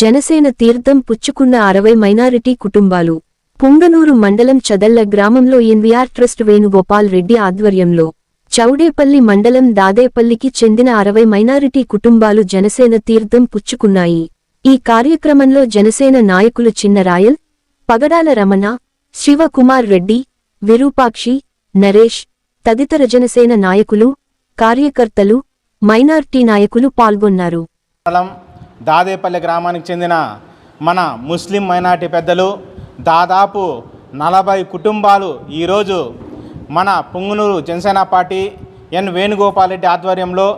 జనసేన తీర్థం పుచ్చుకున్న అరవై మైనారిటీ కుటుంబాలు. పుంగనూరు మండలం చదళ్ళ గ్రామంలో ఎన్వీఆర్ ట్రస్ట్ వేణుగోపాల్ రెడ్డి ఆధ్వర్యంలో చౌడేపల్లి మండలం దాదేపల్లికి చెందిన అరవై మైనారిటీ కుటుంబాలు జనసేన తీర్థం పుచ్చుకున్నాయి. ఈ కార్యక్రమంలో జనసేన నాయకులు చిన్నరాయల్ పగడాల రమణ శివకుమార్ రెడ్డి విరూపాక్షి నరేష్ తదితర జనసేన నాయకులు కార్యకర్తలు మైనార్టీ నాయకులు పాల్గొన్నారు. దాదేపల్లి గ్రామానికి చెందిన మన ముస్లిం మైనార్టీ పెద్దలు దాదాపు నలభై కుటుంబాలు ఈరోజు మన పొంగునూరు జనసేన పార్టీ ఎన్ వేణుగోపాల్ రెడ్డి ఆధ్వర్యంలో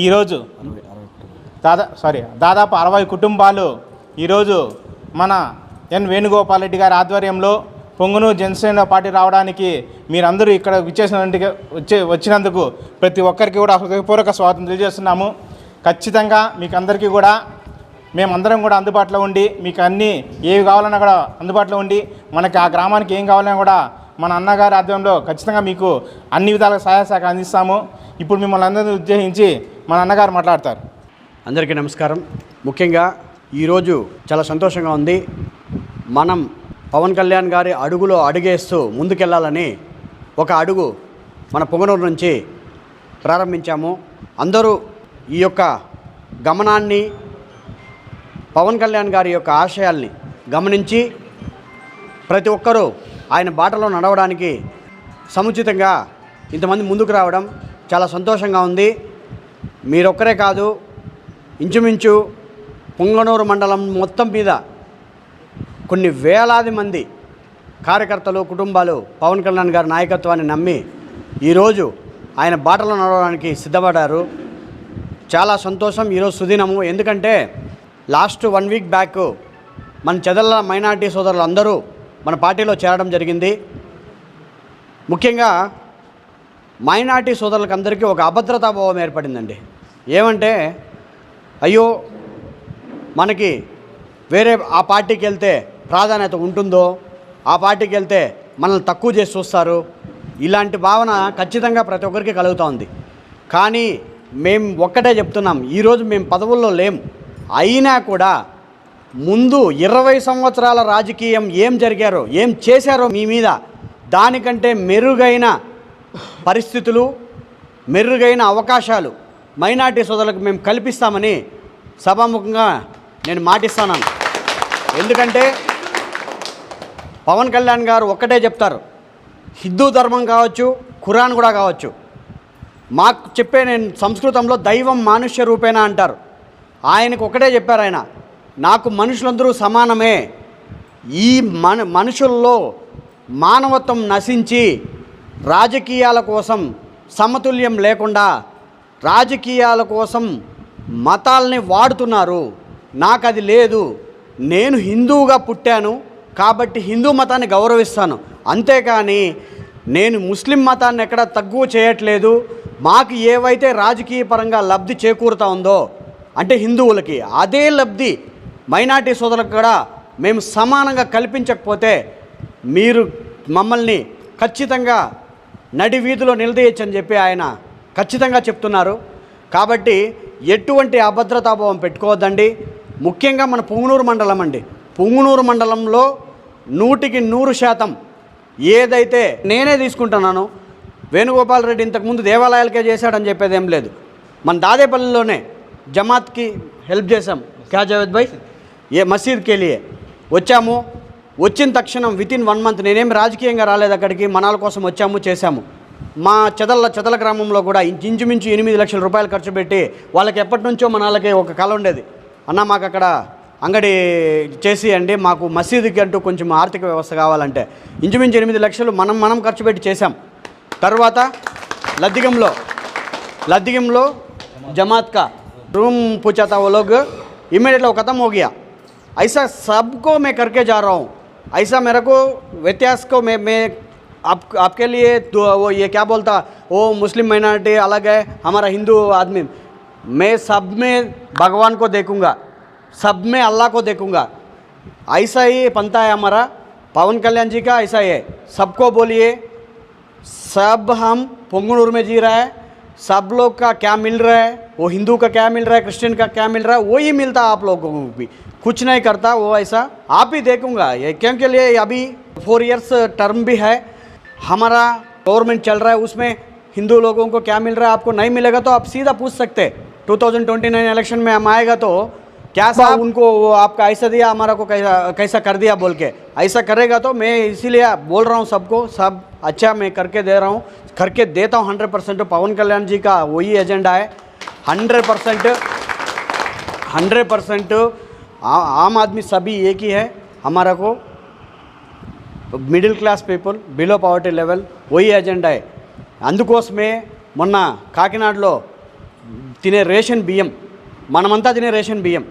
ఈరోజు దాదా సారీ దాదాపు అరవై కుటుంబాలు ఈరోజు మన ఎన్ వేణుగోపాల్ రెడ్డి గారి ఆధ్వర్యంలో పొంగునూరు జనసేన పార్టీ రావడానికి మీరందరూ ఇక్కడ విచ్చేసినందుకు వచ్చే వచ్చినందుకు ప్రతి ఒక్కరికి కూడా హృదయపూర్వక స్వాగతం తెలియజేస్తున్నాము. ఖచ్చితంగా మీకు అందరికీ కూడా మేమందరం కూడా అందుబాటులో ఉండి మీకు అన్నీ ఏవి కావాలన్నా కూడా అందుబాటులో ఉండి మనకి ఆ గ్రామానికి ఏం కావాలన్నా కూడా మన అన్నగారి ఆధ్వర్యంలో ఖచ్చితంగా మీకు అన్ని విధాలుగా సహాయ శాఖ అందిస్తాము. ఇప్పుడు మిమ్మల్ని అందరినీ ఉద్దేశించి మన అన్నగారు మాట్లాడతారు. అందరికీ నమస్కారం. ముఖ్యంగా ఈరోజు చాలా సంతోషంగా ఉంది. మనం పవన్ కళ్యాణ్ గారి అడుగులో అడుగేస్తూ ముందుకెళ్ళాలని ఒక అడుగు మన పొంగనూరు నుంచి ప్రారంభించాము. అందరూ ఈ యొక్క గమనాన్ని పవన్ కళ్యాణ్ గారి యొక్క ఆశయాల్ని గమనించి ప్రతి ఒక్కరూ ఆయన బాటలో నడవడానికి సముచితంగా ఇంతమంది ముందుకు రావడం చాలా సంతోషంగా ఉంది. మీరొక్కరే కాదు ఇంచుమించు పొంగనూరు మండలం మొత్తం మీద కొన్ని వేలాది మంది కార్యకర్తలు కుటుంబాలు పవన్ కళ్యాణ్ గారి నాయకత్వాన్ని నమ్మి ఈరోజు ఆయన బాటలో నడవడానికి సిద్ధపడ్డారు. చాలా సంతోషం ఈరోజు సుదినము. ఎందుకంటే లాస్ట్ వన్ వీక్ బ్యాక్ మన చెదల మైనార్టీ సోదరులు అందరూ మన పార్టీలో చేరడం జరిగింది. ముఖ్యంగా మైనార్టీ సోదరులకు అందరికీ ఒక అభద్రతాభావం ఏర్పడిందండి. ఏమంటే అయ్యో మనకి వేరే ఆ పార్టీకి వెళ్తే ప్రాధాన్యత ఉంటుందో ఆ పార్టీకి వెళ్తే మనల్ని తక్కువ చేసి చూస్తారు. ఇలాంటి భావన ఖచ్చితంగా ప్రతి ఒక్కరికి కలుగుతూ ఉంది కానీ మేము ఒక్కటే చెప్తున్నాం ఈరోజు మేము పదవుల్లో లేము అయినా కూడా ముందు ఇరవై సంవత్సరాల రాజకీయం ఏం జరిగారో ఏం చేశారో మీ మీద దానికంటే మెరుగైన పరిస్థితులు మెరుగైన అవకాశాలు మైనార్టీ సోదరులకు మేము కల్పిస్తామని సభాముఖంగా నేను మాటిస్తాను ఎందుకంటే పవన్ కళ్యాణ్ గారు ఒక్కటే చెప్తారు హిందూ ధర్మం కావచ్చు ఖురాన్ కూడా కావచ్చు. మాకు చెప్పే నేను సంస్కృతంలో దైవం మానుష్య రూపేణ అంటారు. ఆయనకు ఒకటే చెప్పారు ఆయన నాకు మనుషులందరూ సమానమే. ఈ మన మనుషుల్లో మానవత్వం నశించి రాజకీయాల కోసం సమతుల్యం లేకుండా రాజకీయాల కోసం మతాల్ని వాడుతున్నారు. నాకు అది లేదు. నేను హిందువుగా పుట్టాను కాబట్టి హిందూ మతాన్ని గౌరవిస్తాను. అంతేకాని నేను ముస్లిం మతాన్ని ఎక్కడ తక్కువ చేయట్లేదు. మాకు ఏవైతే రాజకీయ పరంగా లబ్ధి చేకూరుతా ఉందో అంటే హిందువులకి అదే లబ్ధి మైనార్టీ సోదరులకు కూడా మేము సమానంగా కల్పించకపోతే మీరు మమ్మల్ని ఖచ్చితంగా నడి వీధిలో నిలదీయచ్చని చెప్పి ఆయన ఖచ్చితంగా చెప్తున్నారు. కాబట్టి ఎటువంటి అభద్రతాభావం పెట్టుకోవద్దండి. ముఖ్యంగా మన పుంగునూరు మండలం అండి. పుంగునూరు మండలంలో నూటికి నూరు శాతం ఏదైతే నేనే తీసుకుంటున్నాను వేణుగోపాల్ రెడ్డి ఇంతకుముందు దేవాలయాలకే చేశాడని చెప్పేది ఏం లేదు. మన దాదేపల్లిలోనే జమాత్కి హెల్ప్ చేసాం క్యా జావేద్ భాయ్? ఏ మసీద్కి వెళ్ళి వచ్చాము. వచ్చిన తక్షణం విత్ ఇన్ వన్ మంత్ నేనేం రాజకీయంగా రాలేదు అక్కడికి. మనాల కోసం వచ్చాము చేశాము. మా చెదల్ల చెదల గ్రామంలో కూడా ఇంచుమించు ఎనిమిది లక్షల రూపాయలు ఖర్చు పెట్టి వాళ్ళకి ఎప్పటి నుంచో మనాలకి ఒక కళ ఉండేది. అన్న మాకు అక్కడ అంగడి చేసియండి మాకు మసీదుకి అంటూ కొంచెం ఆర్థిక వ్యవస్థ కావాలంటే. ఇంచుమించు ఎనిమిది లక్షలు మనం మనం ఖర్చు పెట్టి చేశాం. తర్వాత లద్దిగంలో లద్దిగంలో జమాత్కా रूम पूछा था वो लोग। इमीडिएटली वो ख़त्म हो गया। ऐसा सबको मैं करके जा रहा हूँ। ऐसा मेरे को व्यत्यास को मैं मैं आप, आपके लिए दो- वो ये क्या बोलता, वो मुस्लिम माइनॉरिटी अलग है, हमारा हिंदू आदमी। मैं सब में भगवान को देखूँगा। सब में अल्लाह को देखूँगा। ऐसा ही पंथा है हमारा। पवन कल्याण जी का ऐसा ही है। सबको बोलिए, सब हम पुंगनूर में जी रहा है। सब लोग का क्या मिल रहा है? वो हिंदू का क्या मिल रहा है? क्रिश्चियन का क्या मिल रहा है? वही मिलता आप लोगों को भी। कुछ नहीं करता वो ऐसा। आप ही देखूँगा। ये क्योंकि लिए अभी फोर इयर्स टर्म भी है। हमारा गवर्नमेंट चल रहा है उसमें हिंदू लोगों को क्या मिल रहा है? आपको नहीं मिलेगा तो आप सीधा पूछ सकते। 2029 इलेक्शन में हम आएगा तो क्या साहब उनको वो आपका ऐसा दिया हमारा को कैसा कैसा कर दिया बोल के? ऐसा करेगा तो मैं इसीलिए बोल रहा हूँ सबको सब अच्छा मैं करके दे रहा हूँ करके देता हूँ हंड्रेड परसेंट पवन कल्याण जी का वही एजेंडा है हंड्रेड परसेंट हंड्रेड परसेंट आम आदमी सभी एक ही है हमारा को middle class people below poverty level వయి agenda అందుకోసమే మొన్న కాకినాడలో తినే రేషన్ బియ్యం మనమంతా తినే రేషన్ బియ్యం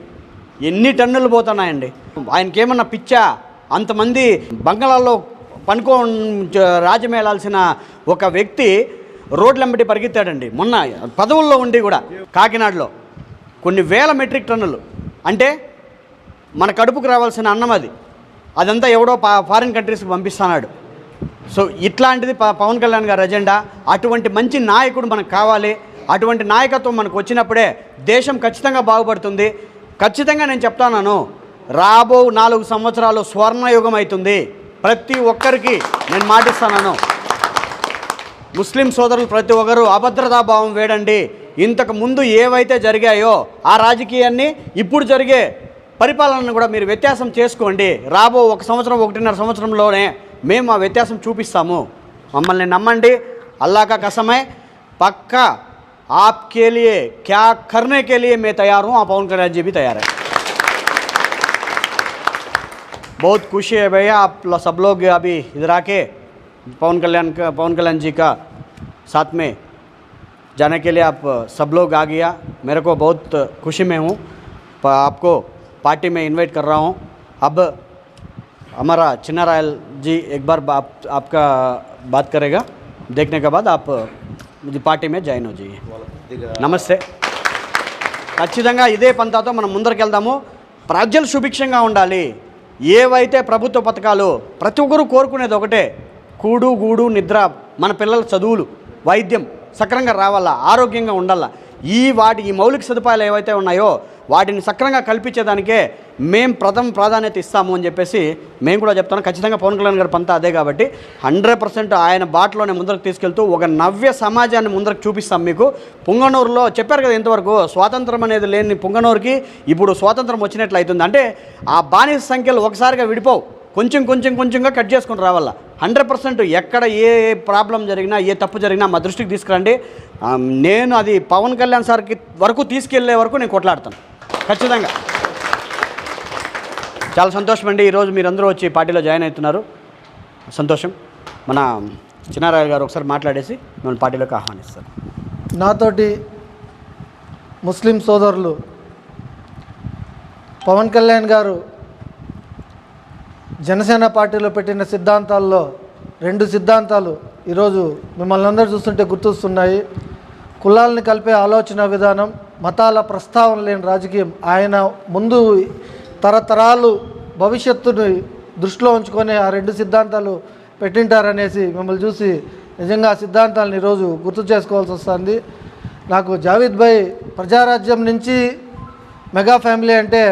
ఎన్ని టన్నులు పోతున్నాయండి ఆయనకి ఏమన్నా పిచ్చా అంతమంది బంగాళాల్లో పనుకో రాజమేళాల్సిన ఒక వ్యక్తి రోడ్లెంబటి పరిగెత్తాడండి. మొన్న పదవుల్లో ఉండి కూడా కాకినాడలో కొన్ని వేల మెట్రిక్ టన్నులు. అంటే మన కడుపుకు రావాల్సిన అన్నం అది. అదంతా ఎవడో పా ఫారిన్ కంట్రీస్కి పంపిస్తున్నాడు. సో ఇట్లాంటిది పవన్ కళ్యాణ్ గారి ఎజెండా అటువంటి మంచి నాయకుడు మనకు కావాలి. అటువంటి నాయకత్వం మనకు వచ్చినప్పుడే దేశం ఖచ్చితంగా బాగుపడుతుంది. ఖచ్చితంగా నేను చెప్తాను రాబో నాలుగు సంవత్సరాలు స్వర్ణయుగం అవుతుంది. ప్రతి ఒక్కరికి నేను మాటిస్తాను ముస్లిం సోదరులు ప్రతి ఒక్కరు అభద్రతాభావం వేడండి. ఇంతకు ముందు ఏవైతే జరిగాయో ఆ రాజకీయాన్ని ఇప్పుడు జరిగే పరిపాలనను కూడా మీరు వ్యత్యాసం చేసుకోండి. రాబో ఒక సంవత్సరం ఒకటిన్నర సంవత్సరంలోనే మేము ఆ వ్యత్యాసం చూపిస్తాము. మమ్మల్ని నమ్మండి. అల్లాక కసమే. పక్క ఆప్కేలియే క్యా కర్ణకేలియే మే తయారు ఆ పవన్ కళ్యాణ్ జీబీ తయారు बहुत खुशी है भैया आप लो- सब लोग अभी इधर आके पवन कल्याण का पवन कल्याण जी का साथ में जाने के लिए आप सब लोग आ गया मेरे को बहुत खुशी में हूँ प- आपको पार्टी में इनवाइट कर रहा हूँ अब हमारा चिन्ना रायल जी एक बार आप, आपका बात करेगा देखने के बाद आप मुझे पार्टी में ज्वाइन हो जाइए నమస్తే ఖచ్చితంగా ఇదే పంతాతో మనం ముందరికెళ్దాము ప్రజలు సుభిక్షంగా ఉండాలి ఏవైతే ప్రభుత్వ పథకాలు ప్రతి ఒక్కరూ కోరుకునేది ఒకటే కూడు గూడు నిద్ర మన పిల్లల చదువులు వైద్యం సక్రంగా రావాలా ఆరోగ్యంగా ఉండాలా ఈ వాటి ఈ మౌలిక సదుపాయాలు ఏవైతే ఉన్నాయో వాటిని సక్రంగా కల్పించేదానికే మేము ప్రథమ ప్రాధాన్యత ఇస్తాము అని చెప్పేసి మేము కూడా చెప్తాను ఖచ్చితంగా పవన్ కళ్యాణ్ గారి పంత అదే కాబట్టి హండ్రెడ్ పర్సెంట్ ఆయన బాటలోనే ముందరకు తీసుకెళ్తూ ఒక నవ్య సమాజాన్ని ముందరకు చూపిస్తాం మీకు. పుంగనూరులో చెప్పారు కదా ఇంతవరకు స్వాతంత్రం అనేది లేని పుంగనూరుకి ఇప్పుడు స్వాతంత్రం వచ్చినట్లు అవుతుంది అంటే ఆ బానిస సంఖ్యలు ఒకసారిగా విడిపోవు. కొంచెం కొంచెం కొంచెంగా కట్ చేసుకుని రావాలా? హండ్రెడ్ పర్సెంట్ ఎక్కడ ఏ ప్రాబ్లం జరిగినా ఏ తప్పు జరిగినా మా దృష్టికి తీసుకురండి. నేను అది పవన్ కళ్యాణ్ సార్కి వరకు తీసుకెళ్ళే వరకు నేను కొట్లాడతాను. ఖచ్చితంగా. చాలా సంతోషం అండి ఈరోజు మీరందరూ వచ్చి పార్టీలో జాయిన్ అవుతున్నారు. సంతోషం. మన చిన్నారాయలు గారు ఒకసారి మాట్లాడేసి మిమ్మల్ని పార్టీలోకి ఆహ్వానిస్తారు. నాతోటి ముస్లిం సోదరులు పవన్ కళ్యాణ్ గారు జనసేన పార్టీలో పెట్టిన సిద్ధాంతాల్లో రెండు సిద్ధాంతాలు ఈరోజు మిమ్మల్ని అందరూ చూస్తుంటే గుర్తొస్తున్నాయి. కులాలని కలిపే ఆలోచన విధానం మతాల ప్రస్తావన లేని రాజకీయం ఆయన ముందు తరతరాలు భవిష్యత్తుని దృష్టిలో ఉంచుకొని ఆ రెండు సిద్ధాంతాలు పెట్టింటారనేసి మిమ్మల్ని చూసి నిజంగా ఆ సిద్ధాంతాలను ఈరోజు గుర్తు చేసుకోవాల్సి వస్తుంది. నాకు జావేద్ భాయ్ ప్రజారాజ్యం నుంచి మెగా ఫ్యామిలీ అంటే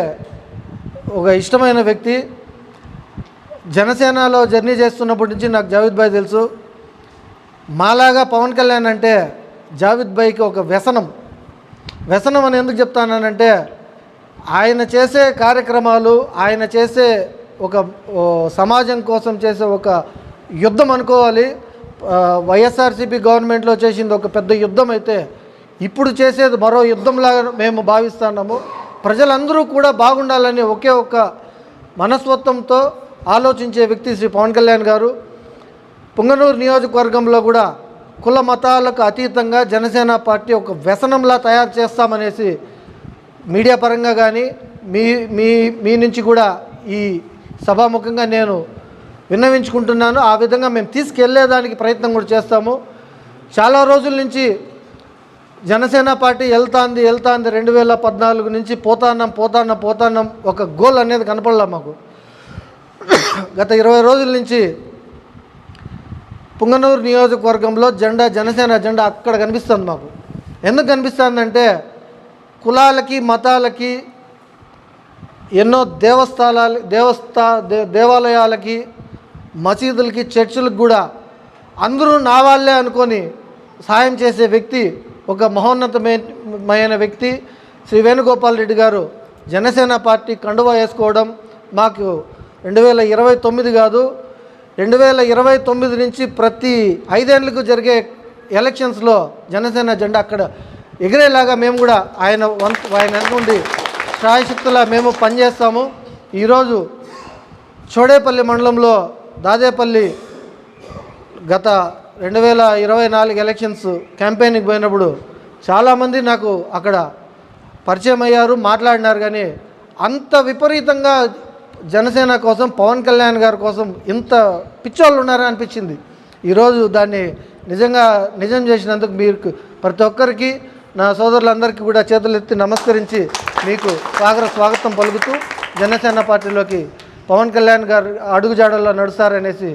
ఒక ఇష్టమైన వ్యక్తి. జనసేనలో జర్నీ చేస్తున్నప్పటి నుంచి నాకు జావేద్ భాయ్ తెలుసు. మాలాగా పవన్ కళ్యాణ్ అంటే జావేద్ భాయ్కి ఒక వ్యసనం. వ్యసనం అని ఎందుకు చెప్తానంటే ఆయన చేసే కార్యక్రమాలు ఆయన చేసే ఒక సమాజం కోసం చేసే ఒక యుద్ధం అనుకోవాలి. వైఎస్ఆర్సీపీ గవర్నమెంట్లో చేసింది ఒక పెద్ద యుద్ధం అయితే ఇప్పుడు చేసేది మరో యుద్ధంలాగా మేము భావిస్తున్నాము. ప్రజలందరూ కూడా బాగుండాలని ఒకే ఒక మనస్తత్వంతో ఆలోచించే వ్యక్తి శ్రీ పవన్ కళ్యాణ్ గారు. పుంగనూరు నియోజకవర్గంలో కూడా కుల మతాలకు అతీతంగా జనసేన పార్టీ ఒక వ్యసనంలా తయారు చేస్తామనేసి మీడియా పరంగా కానీ మీ మీ మీ నుంచి కూడా ఈ సభాముఖంగా నేను విన్నవించుకుంటున్నాను. ఆ విధంగా మేము తీసుకెళ్ళేదానికి ప్రయత్నం కూడా చేస్తాము. చాలా రోజుల నుంచి జనసేన పార్టీ వెళ్తాంది వెళ్తాంది రెండు వేల పద్నాలుగు నుంచి పోతాన్నాం పోతాన్నాం పోతాన్నాం ఒక గోల్ అనేది కనపడలే మాకు. గత ఇరవై రోజుల నుంచి పుంగనూరు నియోజకవర్గంలో జెండా జనసేన జెండా అక్కడ కనిపిస్తుంది మాకు. ఎందుకు కనిపిస్తుందంటే కులాలకి మతాలకి ఎన్నో దేవస్థానాలు దేవస్థా దే దేవాలయాలకి మసీదులకి చర్చిలకు కూడా అందరూ నా వాళ్ళే అనుకొని సాయం చేసే వ్యక్తి ఒక మహోన్నతమైన వ్యక్తి శ్రీ వేణుగోపాల్ రెడ్డి గారు. జనసేన పార్టీ కండువా వేసుకోవడం మాకు రెండు వేల ఇరవై తొమ్మిది కాదు రెండు వేల ఇరవై తొమ్మిది నుంచి ప్రతి ఐదేళ్ళకు జరిగే ఎలక్షన్స్లో జనసేన జెండా అక్కడ ఎగిరేలాగా మేము కూడా ఆయన వంతు ఆయన అనుకుండి శాయశక్తులా మేము పనిచేస్తాము. ఈరోజు చోడేపల్లి మండలంలో దాదేపల్లి గత రెండు వేల ఇరవై నాలుగు ఎలక్షన్స్ క్యాంపెయిన్కి పోయినప్పుడు చాలామంది నాకు అక్కడ పరిచయం అయ్యారు మాట్లాడినారు. కానీ అంత విపరీతంగా జనసేన కోసం పవన్ కళ్యాణ్ గారి కోసం ఇంత పిచ్చోళ్ళు ఉన్నారని అనిపించింది. ఈరోజు దాన్ని నిజంగా నిజం చేసినందుకు మీకు ప్రతి ఒక్కరికి నా సోదరులందరికీ కూడా చేతులెత్తి నమస్కరించి మీకు స్వాగత స్వాగతం పలుకుతూ జనసేన పార్టీలోకి పవన్ కళ్యాణ్ గారు అడుగుజాడల్లో నడుస్తారనేసి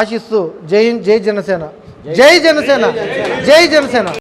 ఆశిస్తూ జై జై జనసేన. జై జనసేన. జై జనసేన.